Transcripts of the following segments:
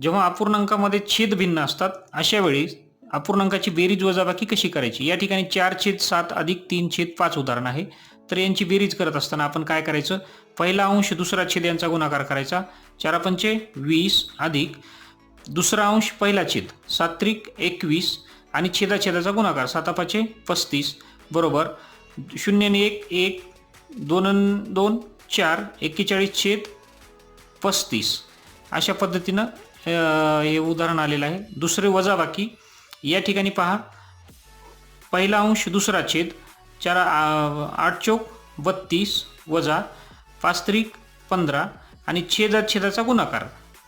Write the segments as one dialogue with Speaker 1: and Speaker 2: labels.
Speaker 1: जेव्हा अपूर्णांकामध्ये छेद भिन्न असतात अशा वेळी अपूर्णांकाची बेरीज वजाबाकी कशी करायची? या ठिकाणी चार छेद सात अधिक तीन छेद पाच उदाहरण आहे. तर यांची बेरीज करत असताना आपण काय करायचं? पहिला अंश दुसरा छेद यांचा गुणाकार करायचा. चार पंचे वीस अधिक दुसरा अंश पहिला छेद. सात्रिक एकवीस आणि छेदाछेदाचा गुणाकार. सातापाचे पस्तीस. बरोबर. शून्याने एक एक दोन दोन चार. एक्केचाळीस छेद पस्तीस. अशा पद्धतीनं हे उदाहरण आलेलं आहे. दुसरे वजाबाकी. या ठिकाणी पहा. पहिला अंश दुसरा छेद. चार आठ चौक बत्तीस वजा पाच त्रिक पंधरा आणि छेदात छेदाचा गुणाकार.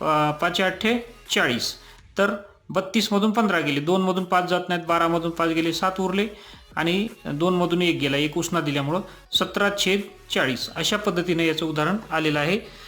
Speaker 1: प- पाचशे अठ्ठे चाळीस. तर बत्तीसमधून पंधरा गेले. दोनमधून पाच जात नाहीत. बारामधून पाच गेले. सात उरले आणि दोनमधून एक गेला. एक उष्णा दिल्यामुळं सतरा छेद चाळीस. अशा पद्धतीने याचं उदाहरण आलेलं आहे.